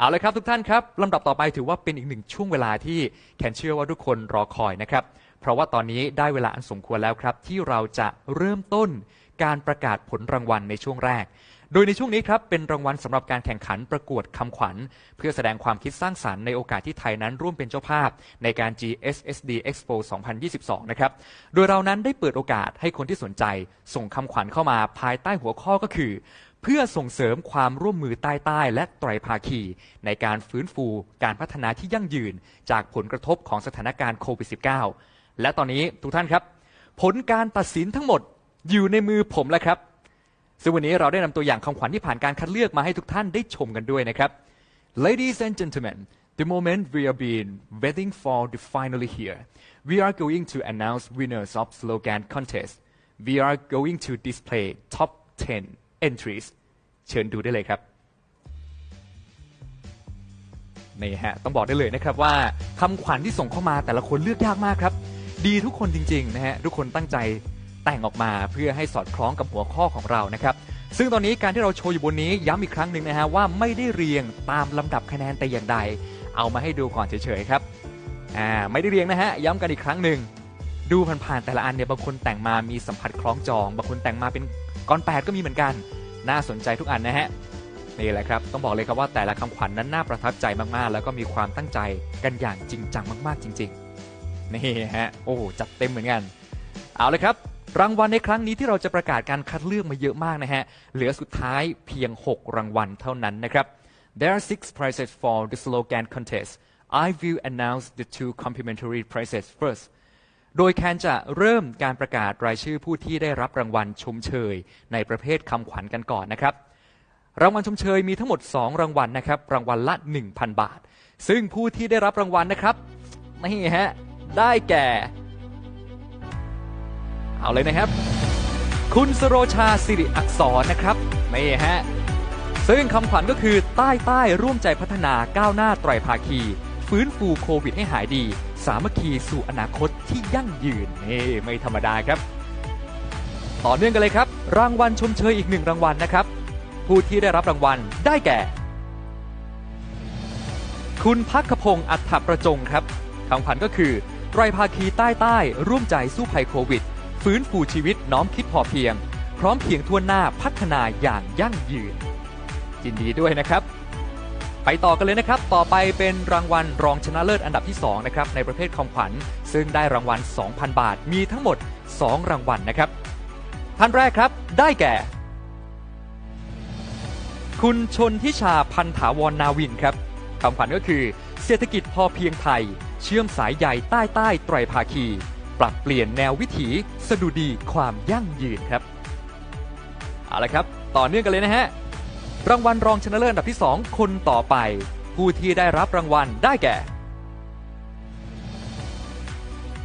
เอาเลยครับทุกท่านครับลำดับต่อไปถือว่าเป็นอีกหนึ่งช่วงเวลาที่แคนเชื่อว่าทุกคนรอคอยนะครับ เพราะว่าตอนนี้ได้เวลาอันสมควรแล้วครับ ที่เราจะเริ่มต้นการประกาศผลรางวัลในช่วงแรก โดยในช่วงนี้ครับเป็นรางวัลสำหรับการแข่งขันประกวดคำขวัญ เพื่อแสดงความคิดสร้างสรรค์ในโอกาสที่ไทยนั้นร่วมเป็นเจ้าภาพ ในการ GSSD Expo 2022 นะครับ โดยเรานั้นได้เปิดโอกาสให้คนที่สนใจ ส่งคำขวัญเข้ามาภายใต้หัวข้อก็คือ เพื่อส่งเสริมความร่วมมือใต้ใต้และไตรภาคี ในการฟื้นฟูการพัฒนาที่ยั่งยืน จากผลกระทบของสถานการณ์โควิด -19 และตอนนี้ทุกท่านครับ ผลการตัดสินทั้งหมดอยู่ในมือผมแล้วครับ ซึ่งวันนี้เราได้นำตัวอย่างคำขวัญที่ผ่านการคัดเลือกมาให้ทุกท่านได้ชมกันด้วยนะครับ Ladies and gentlemen the moment we have been waiting for the finally here we are going to announce winners of slogan contest we are going to display top 10 entries เชิญดูได้เลยครับนี่ฮะต้องบอกได้เลยนะครับว่าคำขวัญที่ส่งเข้ามาแต่ละคนเลือกยากมากครับ ดีทุกคนจริงๆนะฮะทุกคนตั้งใจแต่งออกมาเพื่อให้สอดคล้องกับหัวข้อของเรานะครับ ซึ่งตอนนี้การที่เราโชว์อยู่บนนี้ย้ำอีกครั้งหนึ่งนะฮะว่าไม่ได้เรียงตามลำดับคะแนนแต่อย่างใด เอามาให้ดูก่อนเฉยๆครับอ่าไม่ได้เรียงนะฮะย้ำกันอีกครั้งหนึ่งดูผ่านๆแต่ละอันเนี่ยบางคนแต่งมามีสัมผัสคล้องจอง บางคนแต่งมาเป็นก้อนแปดก็มีเหมือนกัน น่าสนใจทุกอันนะฮะนี่แหละครับต้องบอกเลยครับว่าแต่ละคำขวัญนนั้นน่าประทับใจมากๆ แล้วก็มีความตั้งใจกันอย่างจริงจังมากๆจริงๆนี่ฮะโอ้จัดเต็มเหมือนกัน เอาเลยครับ รางวัลในครั้งนี้ที่เราจะประกาศการคัดเลือกมาเยอะมากนะฮะเหลือสุดท้ายเพียง 6 รางวัลเท่านั้นนะครับ There are six prizes for the slogan contest I will announce the two complimentary prizes first โดยแคนจะเริ่มการประกาศรายชื่อผู้ที่ได้รับรางวัลชมเชย ในประเภทคำขวัญกันก่อนนะครับ รางวัลชมเชยมีทั้งหมด 2 รางวัลนะครับ รางวัลละ 1,000 บาท ซึ่งผู้ที่ได้รับรางวัลนะครับนี่ฮะได้แก่ เอาเลยนะครับ คุณสโรชาสิริอักษรนะครับนี่ฮะซึ่งคำขวัญก็คือใต้ใต้ร่วมใจพัฒนาก้าวหน้าไตรภาคี ฟื้นฟูโควิดให้หายดี สามัคคีสู่อนาคตที่ยั่งยืนนี่ไม่ธรรมดาครับ ต่อเนื่องกันเลยครับ รางวัลชมเชยอีกหนึ่งรางวัลนะครับ ผู้ที่ได้รับรางวัลได้แก่ คุณพักขพงศ์อัฏฐประจงครับคำขวัญก็คือไตรภาคีใต้ใต้ร่วมใจสู้ภัยโควิด ฟื้นฟูชีวิตน้อมคิดพอเพียง พร้อมเพียงทั่วหน้าพัฒนาอย่างยั่งยืนยินดีด้วยนะครับ ไปต่อกันเลยนะครับ ต่อไปเป็นรางวัลรองชนะเลิศอันดับที่ 2 นะครับ ในประเภทคำขวัญ ซึ่งได้รางวัล 2,000 บาท มีทั้งหมด 2 รางวัลนะครับ ท่านแรกครับ ได้แก่ คุณชนทิชาพันถาวรนาวินครับคำขวัญก็คือ เศรษฐกิจพอเพียงไทย เชื่อมสายใหญ่ใต้ใต้ไตรภาคี ปรับเปลี่ยนแนววิถี สดุดีความยั่งยืนครับ เอาละครับ ต่อเนื่องกันเลยนะฮะ รางวัลรองชนะเลิศอันดับที่ 2 คนต่อไป ผู้ที่ได้รับรางวัลได้แก่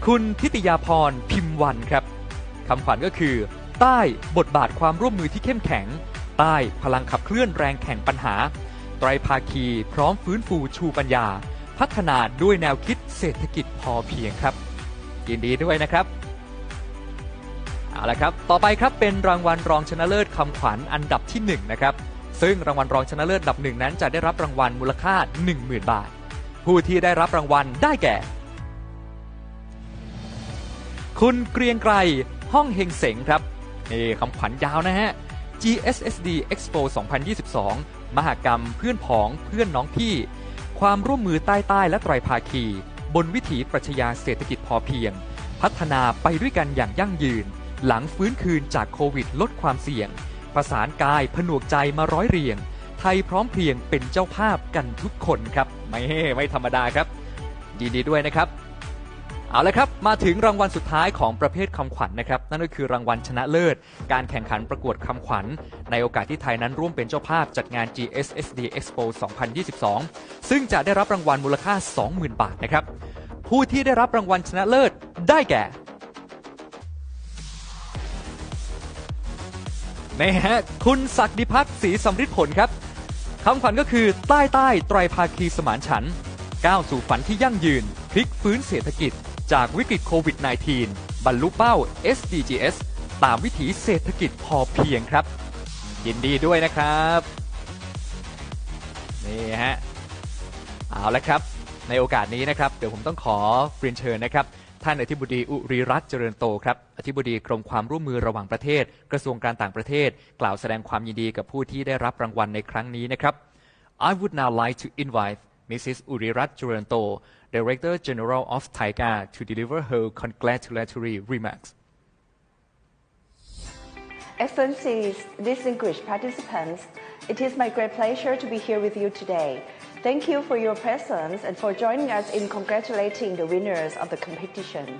คุณทิติยาพรพิมพ์วันครับคำขวัญก็คือ ใต้บทบาทความร่วมมือที่เข้มแข็ง ใต้พลังขับเคลื่อนแรงแข่งปัญหา ไตรภาคีพร้อมฟื้นฟูชูปัญญา พัฒนาด้วยแนวคิดเศรษฐกิจพอเพียงครับ ยินดีด้วยนะครับเอาละครับ ต่อไปครับเป็นรางวัลรองชนะเลิศคำขวัญอันดับที่1นะครับ ซึ่งรางวัลรองชนะเลิศอันดับหนึ่งนั้นจะได้รับรางวัลมูลค่า 10,000 บาท ผู้ที่ได้รับรางวัลได้แก่ คุณเกรียงไกรห้องเฮงเสงครับนี่คำขวัญยาวนะฮะ GSSD Expo 2022 มหกรรมเพื่อนผองเพื่อนน้องพี่ ความร่วมมือใต้ใต้และไตรภาคี บนวิถีปรัชญาเศรษฐกิจพอเพียง พัฒนาไปด้วยกันอย่างยั่งยืน หลังฟื้นคืนจากโควิดลดความเสี่ยง ประสานกายผนวกใจมาร้อยเรียง ไทยพร้อมเพรียงเป็นเจ้าภาพกันทุกคนครับ ไม่ไม่ธรรมดาครับยินดีด้วยนะครับ เอาละครับ มาถึงรางวัลสุดท้ายของประเภทคำขวัญนะครับ นั่นก็คือรางวัลชนะเลิศ การแข่งขันประกวดคำขวัญ ในโอกาสที่ไทยนั้นร่วมเป็นเจ้าภาพจัดงาน GSSD Expo 2022 ซึ่งจะได้รับรางวัลมูลค่า 20,000 บาทนะครับ ผู้ที่ได้รับรางวัลชนะเลิศได้แก่ นี่ฮะคุณศักดิพัฒน์ศรีสำริดผลครับคำขวัญก็คือใต้ใต้ไตรภาคีสมานฉันท์ก้าวสู่ฝันที่ยั่งยืน พลิกฟื้นเศรษฐกิจ จากวิกฤตโควิด -19 บรรลุเป้า SDGs ตามวิถีเศรษฐกิจพอเพียงครับ ยินดีด้วยนะครับ นี่ฮะ เอาละครับ ในโอกาสนี้นะครับ เดี๋ยวผมต้องขอเรียนเชิญนะครับ ท่านอธิบดีอุริรัตน์เจริญโตครับอธิบดีกรมความร่วมมือระหว่างประเทศ กระทรวงการต่างประเทศ กล่าวแสดงความยินดีกับผู้ที่ได้รับรางวัลในครั้งนี้นะครับ I would now like to invite Mrs. Urirat Juranto, Director General of TAIGA, to deliver her congratulatory remarks. Excellencies, distinguished participants, it is my great pleasure to be here with you today. Thank you for your presence and for joining us in congratulating the winners of the competition.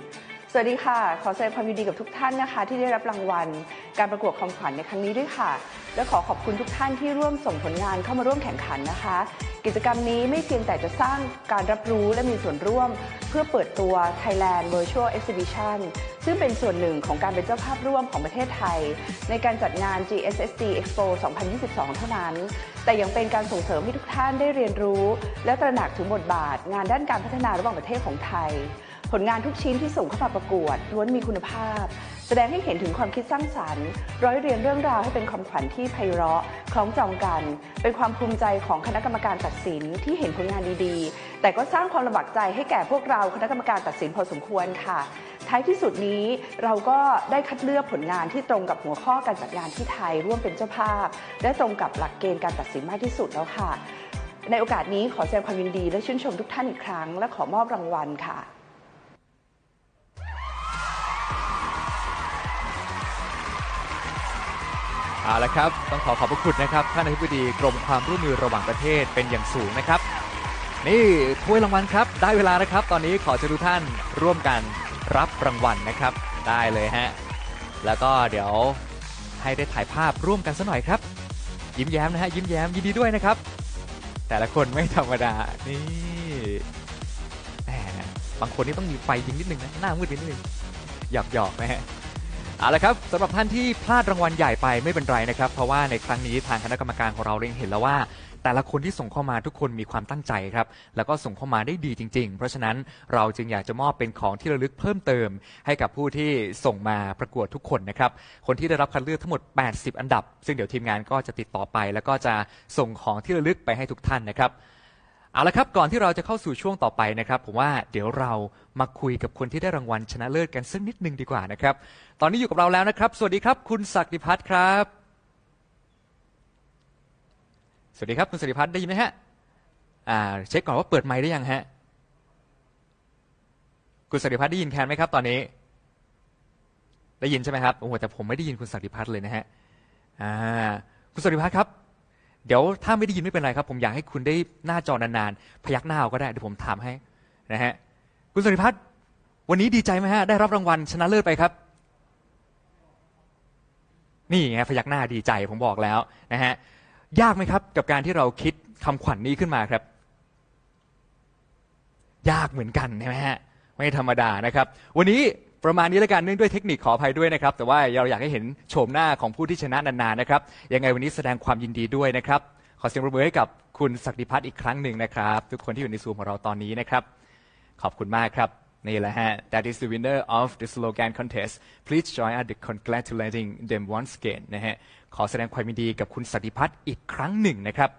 สวัสดีค่ะ ขอแสดงความยินดีกับทุกท่านนะคะ ที่ได้รับรางวัล การประกวดความขวัญในครั้งนี้ด้วยค่ะ และขอขอบคุณทุกท่านที่ร่วมส่งผลงานเข้ามาร่วมแข่งขันนะคะ กิจกรรมนี้ไม่เพียงแต่จะสร้างการรับรู้และมีส่วนร่วม เพื่อเปิดตัว Thailand Virtual Exhibition ซึ่งเป็นส่วนหนึ่งของการเป็นเจ้าภาพร่วมของประเทศไทย ในการจัดงาน GSSD Expo 2022 เท่านั้น แต่ยังเป็นการส่งเสริมให้ทุกท่านได้เรียนรู้ และตระหนักถึงบทบาท งานด้านการพัฒนาระหว่างประเทศของไทย ผลงานทุกชิ้นที่ส่งเข้ามาประกวดล้วนมีคุณภาพ แสดงให้เห็นถึงความคิดสร้างสรรค์ ร้อยเรียงเรื่องราวให้เป็นความขวัญที่ไพเราะ คล้องจองกัน เป็นความภูมิใจของคณะกรรมการตัดสินที่เห็นผลงานดีๆ แต่ก็สร้างความลำบากใจให้แก่พวกเราคณะกรรมการตัดสินพอสมควรค่ะ ท้ายที่สุดนี้เราก็ได้คัดเลือกผลงานที่ตรงกับหัวข้อการจัดงานที่ไทยร่วมเป็นเจ้าภาพ และตรงกับหลักเกณฑ์การตัดสินมากที่สุดแล้วค่ะในโอกาสนี้ขอแสดงความยินดีและชื่นชมทุกท่านอีกครั้ง และขอมอบรางวัลค่ะ เอาละครับ ต้องขอขอบพระคุณนะครับ ท่านอธิบดีกรมความร่วมมือระหว่างประเทศเป็นอย่างสูงนะครับ นี่ถ้วยรางวัลครับ ได้เวลานะครับ ตอนนี้ขอเชิญทุกท่านร่วมกันรับรางวัลนะครับ ได้เลยฮะ แล้วก็เดี๋ยวให้ได้ถ่ายภาพร่วมกันสักหน่อยครับ ยิ้มแย้มนะฮะ ยิ้มแย้มยินดีด้วยนะครับ แต่ละคนไม่ธรรมดา นี่แหมบางคนนี่ต้องมีไฟยิงนิดนึงนะ หน้ามืดนิดนึง หยอกหยอกนะฮะ เอาละครับสำหรับท่านที่พลาดรางวัลใหญ่ไปไม่เป็นไรนะครับ เพราะว่าในครั้งนี้ทางคณะกรรมการของเราเล็งเห็นแล้วว่า แต่ละคนที่ส่งเข้ามาทุกคนมีความตั้งใจครับ แล้วก็ส่งเข้ามาได้ดีจริง ๆ เพราะฉะนั้นเราจึงอยากจะมอบเป็นของที่ระลึกเพิ่มเติม ให้กับผู้ที่ส่งมาประกวดทุกคนนะครับ คนที่ได้รับคัดเลือกทั้งหมด 80 อันดับ ซึ่งเดี๋ยวทีมงานก็จะติดต่อไป แล้วก็จะส่งของที่ระลึกไปให้ทุกท่านนะครับ เอาละครับก่อนที่เราจะเข้าสู่ช่วงต่อไปนะครับ ผมว่าเดี๋ยวเรา มาคุยกับคนที่ได้รางวัลชนะเลิศกันสักนิดนึงดีกว่านะครับ ตอนนี้อยู่กับเราแล้วนะครับ สวัสดีครับคุณศักดิพัฒน์ครับ สวัสดีครับคุณศักดิพัฒน์ได้ยินไหมฮะอ่าเช็คก่อนว่าเปิดไมค์ได้ยังฮะคุณศักดิพัฒน์ได้ยินแคนไหมครับ ตอนนี้ ได้ยินใช่ไหมครับโอ้โหแต่ผมไม่ได้ยินคุณศักดิพัฒน์เลยนะฮะอ่าคุณศักดิพัฒน์ครับเดี๋ยวถ้าไม่ได้ยินไม่เป็นไรครับ ผมอยากให้คุณได้หน้าจอนานๆ พยักหน้าเอาก็ได้เดี๋ยวผมถามให้นะฮะ คุณสุริพัฒน์วันนี้ดีใจไหมฮะ ได้รับรางวัลชนะเลิศไปครับ นี่ไงพยักหน้าดีใจผมบอกแล้วนะฮะยากไหมครับ กับการที่เราคิดคำขวัญนนี้ขึ้นมาครับ ยากเหมือนกันใช่ไหมฮะไม่ธรรมดานะครับ วันนี้ประมาณนี้แล้วกันเนื่องด้วยเทคนิคขออภัยด้วยนะครับ แต่ว่าเราอยากให้เห็นโฉมหน้าของผู้ที่ชนะนานๆนะครับยังไงวันนี้แสดงความยินดีด้วยนะครับ ขอเสียงปรบมือให้กับคุณศักดิพัฒน์อีกครั้งหนึ่งนะครับ ทุกคนที่อยู่ในซูมของเราตอนนี้นะครับ ขอบคุณมากครับ นี่แหละฮะ That is the winner of the slogan contest Please join us in congratulating them once again นะฮะ ขอแสดงความยินดีกับคุณสัติพัฒน์อีกครั้งหนึ่งนะครับ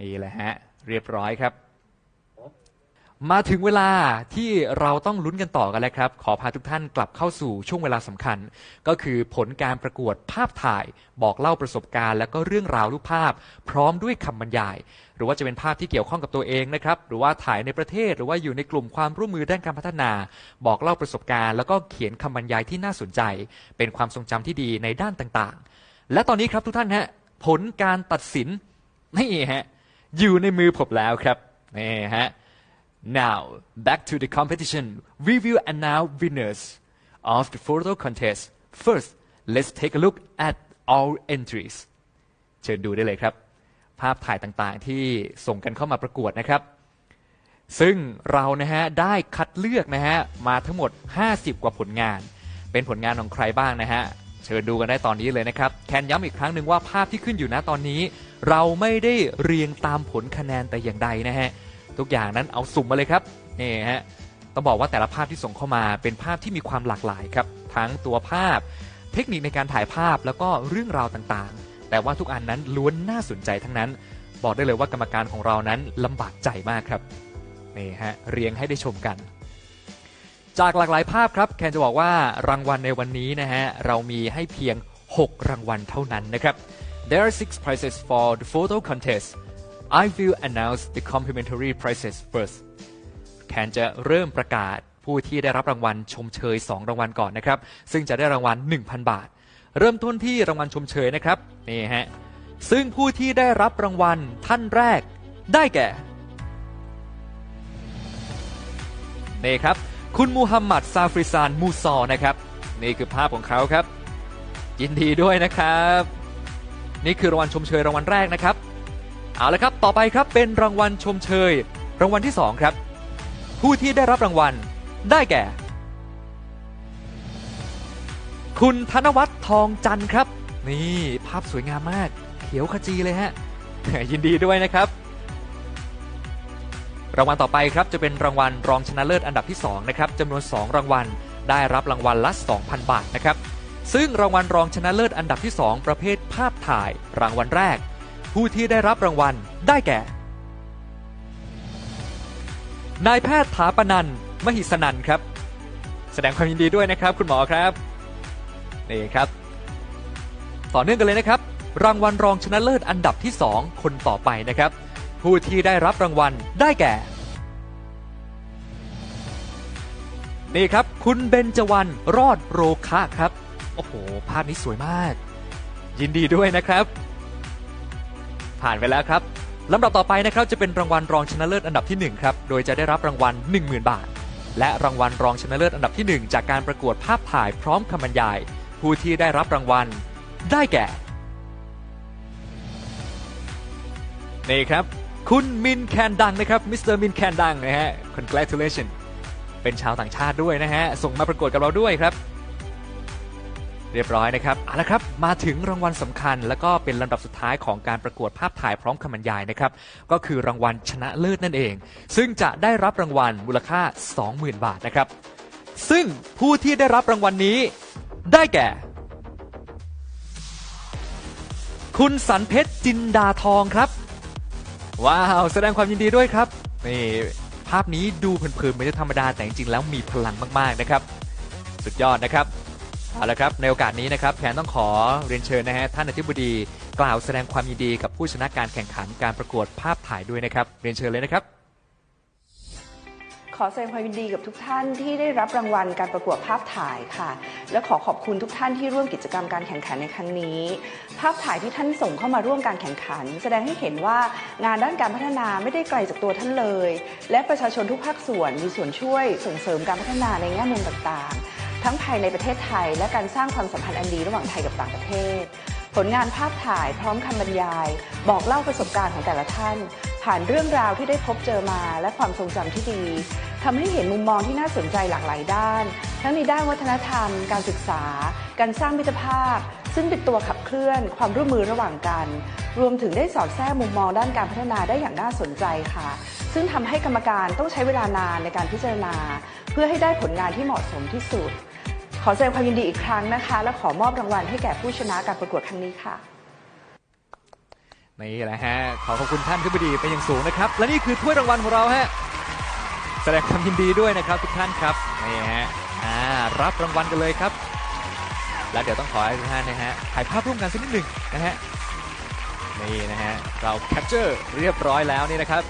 นี่แหละฮะ เรียบร้อยครับ มาถึงเวลาที่เราต้องลุ้นกันต่อกันแล้วครับ ขอพาทุกท่านกลับเข้าสู่ช่วงเวลาสำคัญ ก็คือผลการประกวดภาพถ่าย บอกเล่าประสบการณ์ และก็เรื่องราวรูปภาพ พร้อมด้วยคำบรรยาย หรือว่าจะเป็นภาพที่เกี่ยวข้องกับตัวเองนะครับ หรือว่าถ่ายในประเทศ หรือว่าอยู่ในกลุ่มความร่วมมือด้านการพัฒนา บอกเล่าประสบการณ์ แล้วก็เขียนคำบรรยายที่น่าสนใจ เป็นความทรงจำที่ดีในด้านต่างๆ และตอนนี้ครับทุกท่านฮะผลการตัดสินนี่ฮะอยู่ในมือผมแล้วครับนี่ฮะ Now, back to the competition. We will announce winners of the photo contest. First, let's take a look at our entries. เชิญดูได้เลยครับ ภาพถ่ายต่างๆ ที่ส่งกันเข้ามาประกวดนะครับ ซึ่งเรานะฮะ ได้คัดเลือกนะฮะ มาทั้งหมด 50 กว่าผลงาน เป็นผลงานของใครบ้างนะฮะ เชิญดูกันได้ตอนนี้เลยนะครับ แคนย้ำอีกครั้งหนึ่งว่าภาพที่ขึ้นอยู่นะตอนนี้ เราไม่ได้เรียงตามผลคะแนนแต่อย่างใดนะฮะ ทุกอย่างนั้นเอาสุ่มมาเลยครับนี่ฮะต้องบอกว่าแต่ละภาพที่ส่งเข้ามาเป็นภาพที่มีความหลากหลายครับทั้งตัวภาพ เทคนิคในการถ่ายภาพแล้วก็เรื่องราวต่างๆ แต่ว่าทุกอันนั้นล้วนน่าสนใจทั้งนั้น บอกได้เลยว่ากรรมการของเรานั้นลำบากใจมากครับนี่ฮะเรียงให้ได้ชมกัน จากหลากหลายภาพครับแคนจะบอกว่ารางวัลในวันนี้นะฮะเรามีให้เพียง 6 รางวัลเท่านั้นนะครับ There are six prizes for the photo contest I will announce the complimentary prizes first แคนจะเริ่มประกาศผู้ที่ได้รับรางวัลชมเชย 2 รางวัลก่อนนะครับ ซึ่งจะได้รางวัล 1,000 บาท เริ่มต้นที่รางวัลชมเชยนะครับนี่ฮะซึ่งผู้ที่ได้รับรางวัลท่านแรกได้แก่นี่ครับ คุณมูฮัมหมัดซาฟริซานมูซอนะครับ นี่คือภาพของเขาครับ ยินดีด้วยนะครับ นี่คือรางวัลชมเชยรางวัลแรกนะครับ เอาละครับ ต่อไปครับเป็นรางวัลชมเชย รางวัลที่ 2 ครับ ผู้ที่ได้รับรางวัลได้แก่ คุณธนวัฒน์ทองจันทร์ครับ นี่ภาพสวยงามมาก เขียวขจีเลยฮะ ยินดีด้วยนะครับ รางวัลต่อไปครับจะเป็นรางวัลรองชนะเลิศอันดับที่2นะครับจำนวน 2 รางวัลได้รับรางวัลละ 2,000 บาทนะครับซึ่งรางวัลรองชนะเลิศอันดับที่ 2 ประเภทภาพถ่าย รางวัลแรก ผู้ที่ได้รับรางวัลได้แก่ นายแพทย์ถาปนันมหิสนันครับ แสดงความยินดีด้วยนะครับ คุณหมอครับนี่ครับ ต่อเนื่องกันเลยนะครับ รางวัลรองชนะเลิศอันดับที่ 2 คนต่อไปนะครับ ผู้ที่ได้รับรางวัลได้แก่ นี่ครับ คุณเบญจวรรณรอดโรคะครับ โอ้โห ภาพนี้สวยมาก ยินดีด้วยนะครับ ผ่านไปแล้วครับลำดับต่อไปนะครับจะเป็นรางวัลรองชนะเลิศอันดับที่ 1 ครับ โดยจะได้รับรางวัล 10,000 บาท และรางวัลรองชนะเลิศอันดับที่ 1 จากการประกวดภาพถ่ายพร้อมคำบรรยาย ผู้ที่ได้รับรางวัล ได้แก่นี่ครับ คุณมินแคนดังนะครับมิสเตอร์มินแคนดังนะฮะ congratulation เป็นชาวต่างชาติด้วยนะฮะ ส่งมาประกวดกับเราด้วยครับ รียบร้อยนะครับเอาละครับ มาถึงรางวัลสำคัญ แล้วก็เป็นลำดับสุดท้ายของการประกวดภาพถ่ายพร้อมคำบรรยายนะครับ ก็คือรางวัลชนะเลิศนั่นเอง ซึ่งจะได้รับรางวัลมูลค่า 20,000 บาทนะครับ ซึ่งผู้ที่ได้รับรางวัลนี้ได้แก่ คุณสันเพชรจินดาทองครับ ว้าว แสดงความยินดีด้วยครับ นี่ภาพนี้ดูเพลินๆไม่ได้ธรรมดาแต่จริงๆแล้วมีพลังมากๆนะครับ สุดยอดนะครับ เอาละครับในโอกาสนี้นะครับแพนต้องขอเรียนเชิญนะฮะท่านอธิบดีกล่าวแสดงความยินดีกับผู้ชนะการแข่งขันการประกวดภาพถ่ายด้วยนะครับ เรียนเชิญเลยนะครับ ขอแสดงความยินดีกับทุกท่านที่ได้รับรางวัลการประกวดภาพถ่ายค่ะ และขอขอบคุณทุกท่านที่ร่วมกิจกรรมการแข่งขันในครั้งนี้ ภาพถ่ายที่ท่านส่งเข้ามาร่วมการแข่งขัน แสดงให้เห็นว่างานด้านการพัฒนาไม่ได้ไกลจากตัวท่านเลย และประชาชนทุกภาคส่วนมีส่วนช่วยส่งเสริมการพัฒนาในแง่มุมต่างๆ ทั้งภายในประเทศไทย และการสร้างความสัมพันธ์อันดีระหว่างไทยกับต่างประเทศ ผลงานภาพถ่ายพร้อมคำบรรยาย บอกเล่าประสบการณ์ของแต่ละท่าน ผ่านเรื่องราวที่ได้พบเจอมาและความทรงจำที่ดีทำให้เห็นมุมมองที่น่าสนใจหลากหลายด้าน ทั้งในด้านวัฒนธรรม การศึกษา การสร้างมิตรภาพ ซึ่งเป็นตัวขับเคลื่อน ความร่วมมือระหว่างกัน รวมถึงได้สอดแทรกมุมมองด้านการพัฒนาได้อย่างน่าสนใจค่ะ ซึ่งทำให้กรรมการต้องใช้เวลานานในการพิจารณา เพื่อให้ได้ผลงานที่เหมาะสมที่สุด ขอแสดงความยินดีอีกครั้งนะคะ และขอมอบรางวัลให้แก่ผู้ชนะการประกวดครั้งนี้ค่ะ นี่แหละฮะ ขอขอบคุณท่านอธิบดีเป็นอย่างสูงนะครับ และนี่คือถ้วยรางวัลของเราฮะ แสดงความยินดีด้วยนะครับทุกท่านครับ นี่ฮะอ่ารับรางวัลกันเลยครับ แล้วเดี๋ยวต้องขอให้ทุกท่านนะฮะ ถ่ายภาพร่วมกันสักนิดหนึ่งนะฮะ นี่นะฮะ เราแคปเจอร์เรียบร้อยแล้วนี่นะครับ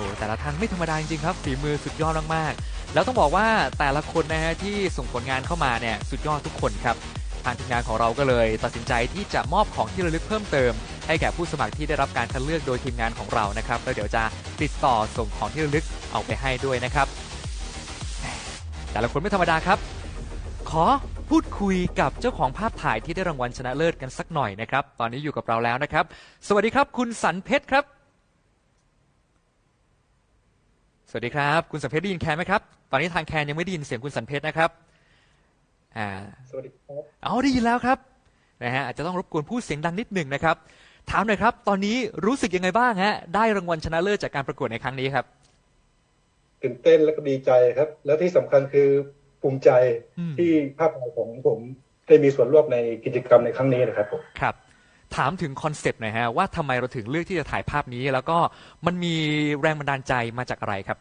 อ้แต่ละท่านไม่ธรรมดาจริงๆครับฝีมือสุดยอดมากๆแล้วต้องบอกว่าแต่ละคนนะฮะที่ส่งผลงานเข้ามาเนี่ยสุดยอดทุกคนครับทางทีมงานของเราก็เลย ตัดสินใจที่จะมอบของที่ระลึกเพิ่มเติม ให้แก่ผู้สมัครที่ได้รับการคัดเลือกโดยทีมงานของเรานะครับแล้วเดี๋ยวจะติดต่อส่งของที่ระลึกเอาไปให้ด้วยนะครับ แต่ละคนไม่ธรรมดาครับ ขอพูดคุยกับเจ้าของภาพถ่ายที่ได้รางวัลชนะเลิศกันสักหน่อยนะครับ ตอนนี้อยู่กับเราแล้วนะครับ สวัสดีครับ คุณสันเพชรครับ สวัสดีครับ คุณสันเพชรได้ยินแคนไหมครับ ตอนนี้ทางแคนยังไม่ได้ยินเสียงคุณสันเพชรนะครับอ่าสวัสดีครับเอาได้ยินแล้วครับนะฮะอาจจะต้องรบกวนพูดเสียงดังนิดหนึ่งนะครับ ถามหน่อยครับ ตอนนี้รู้สึกยังไงบ้างฮะได้รางวัลชนะเลิศจากการประกวดในครั้งนี้ครับตื่นเต้นและก็ดีใจครับ แล้วที่สำคัญคือภูมิใจอืมที่ภาพถ่ายของผมได้มีส่วนร่วมในกิจกรรมในครั้งนี้นะครับผมครับ ถามถึงคอนเซปต์หน่อยฮะว่าทำไมเราถึงเลือกที่จะถ่ายภาพนี้ แล้วก็มันมีแรงบันดาลใจมาจากอะไรครับ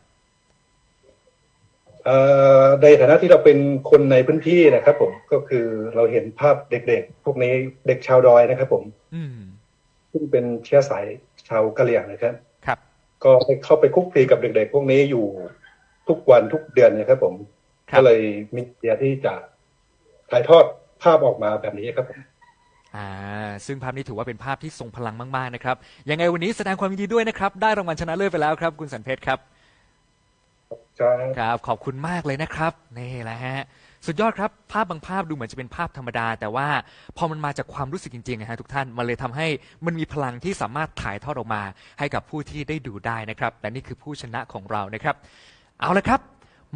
เอ่อในฐานะที่เราเป็นคนในพื้นที่นะครับ ผมก็คือเราเห็นภาพเด็กๆ พวกนี้เด็กชาวดอยนะครับ ผมอืมซึ่งเป็นเชื้อสายชาวกะเหรี่ยงนะครับ ครับ ก็ได้เข้าไปคุกคีกับเด็ก ๆ พวกนี้อยู่ทุกวันทุกเดือนนะครับ ผมครับก็เลยมีเดียที่จะถ่ายทอดภาพออกมาแบบนี้ครับผม อ่าซึ่งภาพนี้ถือว่าเป็นภาพที่ทรงพลังมาก ๆ นะครับ ยังไงวันนี้แสดงความยินดีด้วยนะครับ ได้รางวัลชนะเลิศไปแล้วครับ คุณสันเพชรครับครับครับ ขอบคุณมากเลยนะครับนี่แหละฮะสุดยอดครับ ภาพบางภาพดูเหมือนจะเป็นภาพธรรมดา แต่ว่าพอมันมาจากความรู้สึกจริงๆนะฮะทุกท่านมันเลยทำให้มันมีพลังที่สามารถถ่ายทอดออกมา ให้กับผู้ที่ได้ดูได้นะครับและนี่คือผู้ชนะของเรานะครับ เอาละครับ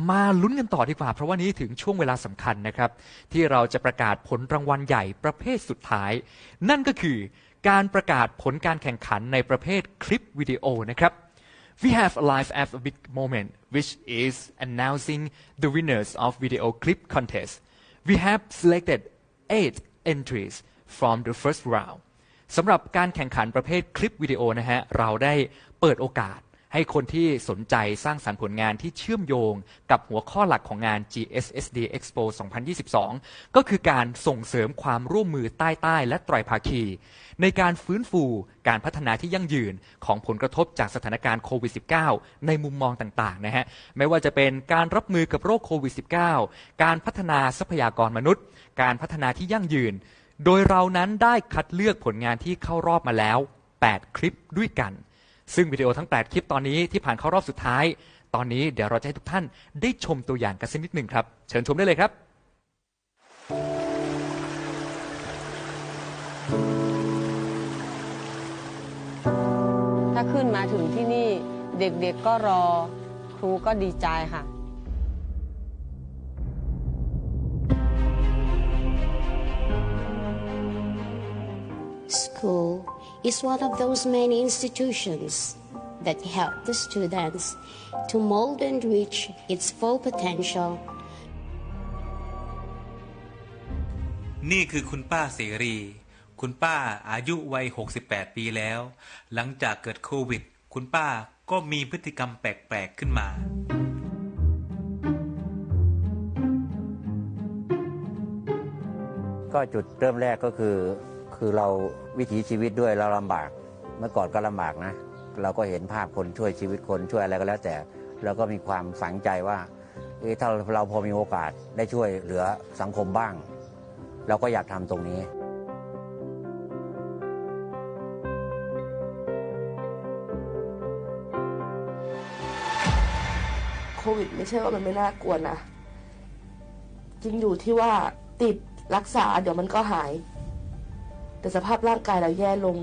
มาลุ้นกันต่อดีกว่า เพราะว่านี้ถึงช่วงเวลาสำคัญนะครับ ที่เราจะประกาศผลรางวัลใหญ่ประเภทสุดท้าย นั่นก็คือการประกาศผลการแข่งขันในประเภทคลิปวิดีโอนะครับ We have a live at a big moment, which is announcing the winners of video clip contest. We have selected eight entries from the first round. สำหรับการแข่งขันประเภทคลิปวิดีโอนะฮะ เราได้เปิดโอกาส ให้คนที่สนใจสร้างสรรค์ผลงานที่เชื่อมโยงกับหัวข้อหลักของงาน GSSD Expo 2022 ก็คือการส่งเสริมความร่วมมือใต้ๆและไตรภาคี ในการฟื้นฟูการพัฒนาที่ยั่งยืนของผลกระทบจากสถานการณ์โควิด -19 ในมุมมองต่างๆนะฮะไม่ว่าจะเป็นการรับมือกับโรคโควิด -19 การพัฒนาทรัพยากรมนุษย์ การพัฒนาที่ยั่งยืน โดยเรานั้นได้คัดเลือกผลงานที่เข้ารอบมาแล้ว 8 คลิปด้วยกัน ซึ่งวิดีโอทั้ง 8 คลิปตอนนี้ที่ผ่านเข้ารอบสุดท้าย ตอนนี้เดี๋ยวเราจะให้ทุกท่านได้ชมตัวอย่างกันสักนิดหนึ่งครับ เชิญชมได้เลยครับ ถ้าขึ้นมาถึงที่นี่เด็กๆก็รอ ครูก็ดีใจค่ะ School is one of those many institutions that help the students to mold and reach its full potential นี่คือคุณป้าเสรี คุณป้าอายุวัย 68 ปีแล้ว หลังจากเกิดโควิด คุณป้าก็มีพฤติกรรมแปลก ๆ ขึ้นมา ก็จุดเริ่มแรกก็คือ คือเราวิถีชีวิตด้วยเราลำบาก เมื่อก่อนก็ลำบากนะ เราก็เห็นภาพคนช่วยชีวิตคนช่วยอะไรก็แล้ว แต่เราก็มีความฝังใจว่าถ้าเราพอมีโอกาสได้ช่วยเหลือสังคมบ้าง เราก็อยากทำตรงนี้ โควิดไม่ใช่ว่ามันไม่น่ากลัวนะจริงอยู่ที่ว่าติดรักษาเดี๋ยวมันก็หาย แต่สภาพร่างกายเราแย่ลง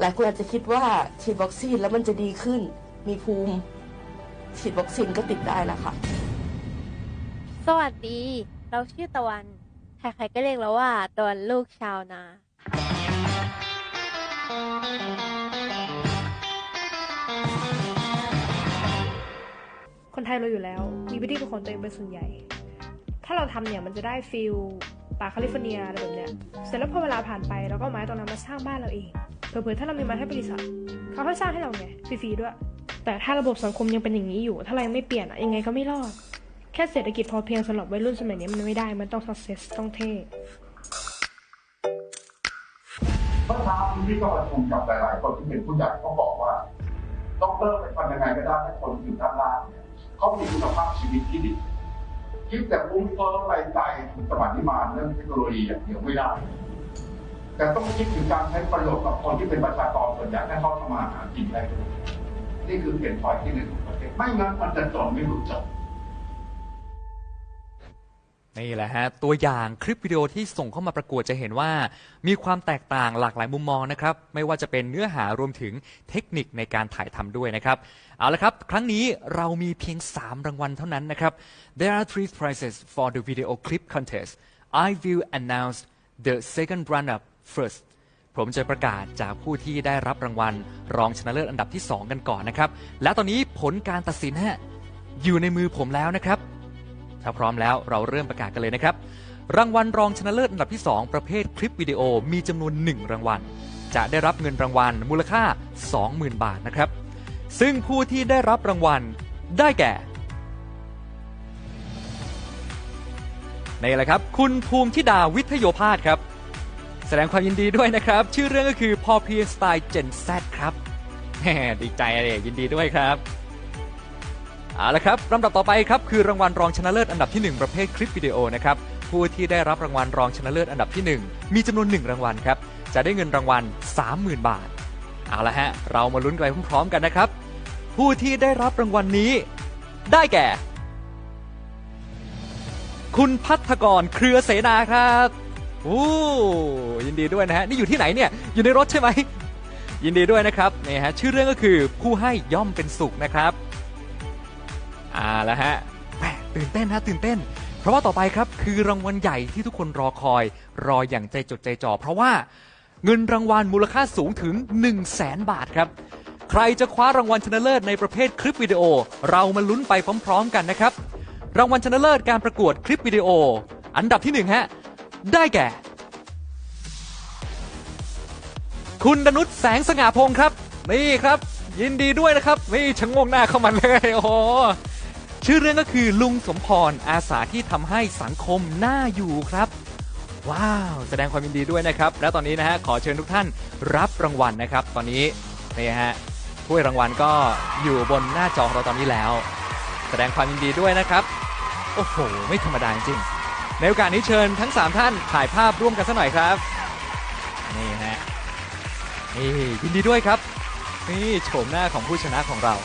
หลายคนอาจจะคิดว่าฉีดวัคซีนแล้วมันจะดีขึ้น มีภูมิ ฉีดวัคซีนก็ติดได้แล้วค่ะสวัสดี เราชื่อตะวัน ใครๆก็เรียกเราว่าตะวันลูกชาวนา คนไทยเราอยู่แล้ว มีวิธีเป็นของตัวเองเป็นส่วนใหญ่ ถ้าเราทำเนี่ยมันจะได้ฟิล ป่าแคลิฟอร์เนียอะไรแบบเนี้ยเสร็จแล้วพอเวลาผ่านไปเราก็ไม้ตรงนั้นมาสร้างบ้านเราเองเผื่อๆถ้าเรามีไม้ให้บริษัทเขาให้สร้างให้เราไงฟรีๆด้วย แต่ถ้าระบบสังคมยังเป็นอย่างนี้อยู่ ถ้าเรายังไม่เปลี่ยนอะยังไงก็ไม่รอด แค่เศรษฐกิจพอเพียงสำหรับวัยรุ่นสมัยนี้มันไม่ได้มันต้อง success ต้องเท่เมื่อเช้าที่พี่ก็ประชุมกับหลาย ๆ คนที่เป็นผู้ใหญ่ก็บอกว่าต้องเริ่มไปทำยังไงก็ได้ให้คนอยู่ด้านล่างเนี่ยเขามีคุณภาพชีวิตที่ดี คิดแต่ฟุ้งเฟ้อไปไกลสมัยนี้มาเรื่องเทคโนโลยีอย่างเดียวไม่ได้ แต่ต้องคิดถึงการใช้ประโยชน์กับคนที่เป็นประชากรส่วนใหญ่ให้เขาทำมาหากินได้ด้วยนี่คือเปลี่ยนพอยที่หนึ่งของประเทศไม่งั้นมันจะจบไม่รู้จบ นี่แหละฮะตัวอย่างคลิปวิดีโอที่ส่งเข้ามาประกวดจะเห็นว่า มีความแตกต่างหลากหลายมุมมองนะครับ ไม่ว่าจะเป็นเนื้อหารวมถึงเทคนิคในการถ่ายทำด้วยนะครับเอาละครับ ครั้งนี้เรามีเพียง 3 รางวัลเท่านั้นนะครับ There are three prizes for the video clip contest I will announce the second runner first ผมจะประกาศจากผู้ที่ได้รับรางวัล รองชนะเลิศอันดับที่ 2 กันก่อนนะครับ และตอนนี้ผลการตัดสินฮะอยู่ในมือผมแล้วนะครับ ถ้าพร้อมแล้วเราเริ่มประกาศกันเลยนะครับ รางวัลรองชนะเลิศอันดับที่ 2 ประเภทคลิปวิดีโอมีจำนวน 1 รางวัล จะได้รับเงินรางวัลมูลค่า 20,000 บาทนะครับ ซึ่งผู้ที่ได้รับรางวัลได้แก่นี่แหละครับ คุณภูมิธิดาวิทโยพาสครับ แสดงความยินดีด้วยนะครับ ชื่อเรื่องก็คือพอเพียงสไตล์ Gen Z ครับแหมดีใจเลยยินดีด้วยครับ เอาละครับลำดับต่อไปครับคือรางวัลรองชนะเลิศอันดับที่ 1 ประเภทคลิปวิดีโอนะครับผู้ที่ได้รับรางวัลรองชนะเลิศอันดับที่ 1 มีจำนวน 1 รางวัลครับจะได้เงินรางวัล 30,000 บาท เอาละฮะ เรามาลุ้นกันไปพร้อมๆกันนะครับ ผู้ที่ได้รับรางวัลนี้ ได้แก่ คุณพัฒกรเครือเสนาครับโอ้ยินดีด้วยนะฮะ นี่อยู่ที่ไหนเนี่ย อยู่ในรถใช่ไหม ยินดีด้วยนะครับนี่ฮะชื่อเรื่องก็คือผู้ให้ย่อมเป็นสุขนะครับ อ่าแล้วฮะแหมตื่นเต้นฮะตื่นเต้น เพราะว่าต่อไปครับคือรางวัลใหญ่ที่ทุกคนรอคอย รออย่างใจจดใจจ่อเพราะว่าเงินรางวัลมูลค่าสูงถึง 1 0 0 0 0แสนบาทครับ ใครจะคว้ารางวัลชนะเลิศในประเภทคลิปวิดีโอ เรามาลุ้นไปพร้อม ๆ กันนะครับ รางวัลชนะเลิศการประกวดคลิปวิดีโอ อันดับที่หนึ่งฮะได้แก่ คุณดนุชแสงสง่าพงศ์ครับ นี่ครับ ยินดีด้วยนะครับนี่ชะงงหน้าเข้ามาเลยโอ้ ชื่อเรื่องก็คือลุงสมพรอาสาที่ทำให้สังคมน่าอยู่ครับ ว้าว แสดงความยินดีด้วยนะครับ และตอนนี้นะฮะขอเชิญทุกท่านรับรางวัลนะครับ ตอนนี้นี่ฮะถ้วยรางวัลก็อยู่บนหน้าจอของเราตอนนี้แล้ว แสดงความยินดีด้วยนะครับ โอ้โห ไม่ธรรมดาจริงในโอกาสนี้เชิญทั้ง 3 ท่านถ่ายภาพร่วมกันสักหน่อยครับ นี่ฮะนี่ยินดีด้วยครับ นี่โฉมหน้าของผู้ชนะของเรา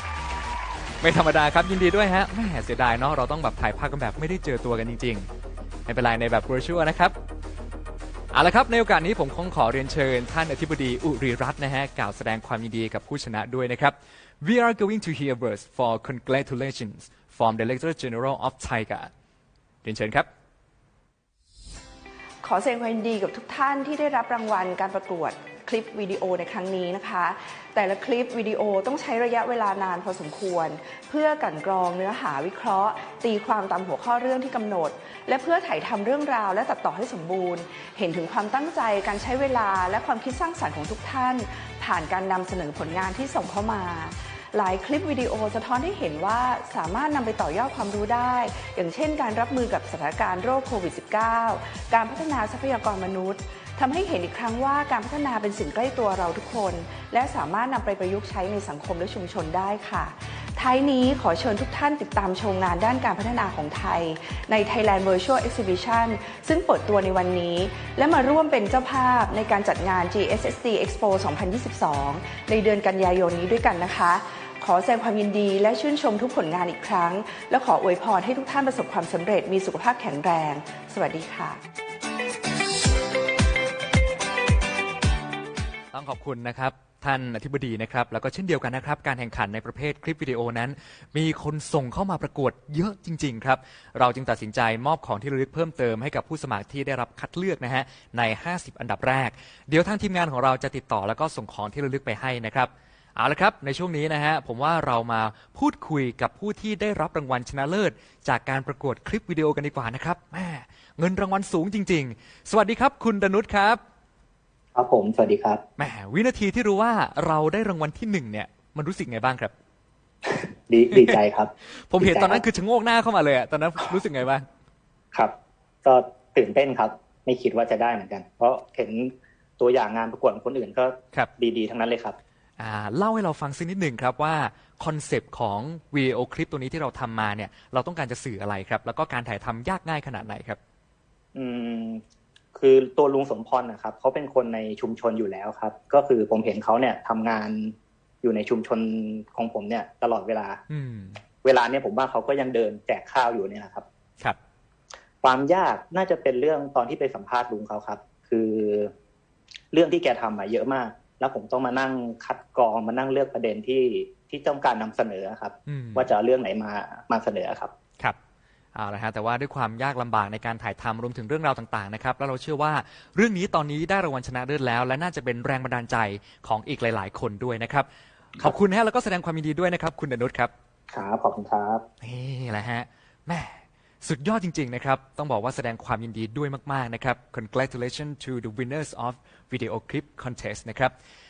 ไม่ธรรมดาครับยินดีด้วยฮะแหม่เสียดายเนาะเราต้องแบบถ่ายภาพกันแบบไม่ได้เจอตัวกันจริงๆไม่เป็นไรในแบบ virtual นะครับเอาละครับในโอกาสนี้ผมคงขอเรียนเชิญ ท่านอธิบดีอุริรัตน์นะฮะกล่าวแสดงความยินดีกับผู้ชนะด้วยนะครับ We are going to hear words for congratulations from Director General of Tiger เรียนเชิญครับขอแสดงความยินดีกับทุกท่านที่ได้รับรางวัลการประกวด คลิปวิดีโอในครั้งนี้นะคะ แต่ละคลิปวิดีโอต้องใช้ระยะเวลานานพอสมควร เพื่อกันกรองเนื้อหาวิเคราะห์ ตีความตามหัวข้อเรื่องที่กำหนด และเพื่อถ่ายทำเรื่องราวและตัดต่อให้สมบูรณ์ เห็นถึงความตั้งใจการใช้เวลาและความคิดสร้างสรรค์ของทุกท่าน ผ่านการนำเสนอผลงานที่ส่งเข้ามา หลายคลิปวิดีโอสะท้อนให้เห็นว่าสามารถนำไปต่อยอดความรู้ได้ อย่างเช่นการรับมือกับสถานการณ์โรคโควิด -19 การพัฒนาทรัพยากรมนุษย์ทำให้เห็นอีกครั้งว่าการพัฒนาเป็นสิ่งใกล้ตัวเราทุกคน และสามารถนำไปประยุกต์ใช้ในสังคมและชุมชนได้ค่ะท้ายนี้ขอเชิญทุกท่านติดตามชมงานด้านการพัฒนาของไทย ใน Thailand Virtual Exhibition ซึ่งเปิดตัวในวันนี้ และมาร่วมเป็นเจ้าภาพในการจัดงาน GSSD Expo 2022 ในเดือนกันยายนนี้ด้วยกันนะคะ ขอแสดงความยินดีและชื่นชมทุกผลงานอีกครั้ง และขออวยพรให้ทุกท่านประสบความสำเร็จมีสุขภาพแข็งแรง สวัสดีค่ะ ต้องขอบคุณนะครับท่านอธิบดีนะครับ แล้วก็เช่นเดียวกันนะครับ การแข่งขันในประเภทคลิปวิดีโอนั้น มีคนส่งเข้ามาประกวดเยอะจริง ๆ ครับ เราจึงตัดสินใจมอบของที่ระลึกเพิ่มเติมให้กับผู้สมัครที่ได้รับคัดเลือกนะฮะใน 50 อันดับแรก เดี๋ยวทางทีมงานของเราจะติดต่อแล้วก็ส่งของที่ระลึกไปให้นะครับ เอาละครับในช่วงนี้นะฮะผมว่าเรามาพูดคุยกับผู้ที่ได้รับรางวัลชนะเลิศ จากการประกวดคลิปวิดีโอกันดีกว่านะครับแม่เงินรางวัลสูงจริง ๆ สวัสดีครับคุณดนุชครับครับผมสวัสดีครับแหมวินาทีที่รู้ว่าเราได้รางวัลที่หนึ่งเนี่ยมันรู้สึกไงบ้างครับ ดีดีใจครับ ผมเห็นดีใจตอนนั้นครับคือชะโงกหน้าเข้ามาเลยอะตอนนั้นรู้สึกไงบ้างครับ ก็ตื่นเต้นครับ ไม่คิดว่าจะได้เหมือนกัน เพราะเห็นตัวอย่างงานประกวดของคนอื่นก็ครับดีๆทั้งนั้นเลยครับอ่า เล่าให้เราฟังสักนิดหนึ่งครับว่าคอนเซปต์ของวิดีโอคลิปตัวนี้ที่เราทำมาเนี่ย เราต้องการจะสื่ออะไรครับ แล้วก็การถ่ายทำยากง่ายขนาดไหนครับ อืม คือตัวลุงสมพรนะครับเขาเป็นคนในชุมชนอยู่แล้วครับ ก็คือผมเห็นเขาเนี่ยทำงานอยู่ในชุมชนของผมเนี่ย ตลอดเวลา อืม เวลาเนี่ยผมว่าเขาก็ยังเดินแจกข้าวอยู่เนี่ยนะครับ ครับ ความยากน่าจะเป็นเรื่องตอนที่ไปสัมภาษณ์ลุงเขาครับ คือเรื่องที่แกทำมาเยอะมาก แล้วผมต้องมานั่งคัดกรองมานั่งเลือกประเด็นที่ที่ต้องการนำเสนอครับอืมว่าจะเอาเรื่องไหนมามาเสนอครับครับเอาละฮะแต่ว่าด้วยความยากลำบากในการถ่ายทำรวมถึงเรื่องราวต่างๆนะครับแล้วเราเชื่อว่าเรื่องนี้ตอนนี้ได้รางวัลชนะเลิศแล้ว และน่าจะเป็นแรงบันดาลใจของอีกหลาย ๆ คนด้วยนะครับ ขอบคุณนะฮะแล้วก็แสดงความยินดีด้วยนะครับ คุณดนุชครับครับขอบคุณครับนี่แหละฮะแม่ สุดยอดจริง ๆ นะครับ ต้องบอกว่าแสดงความยินดีด้วยมาก ๆ นะครับ congratulations to the winners of video clip contest นะครับ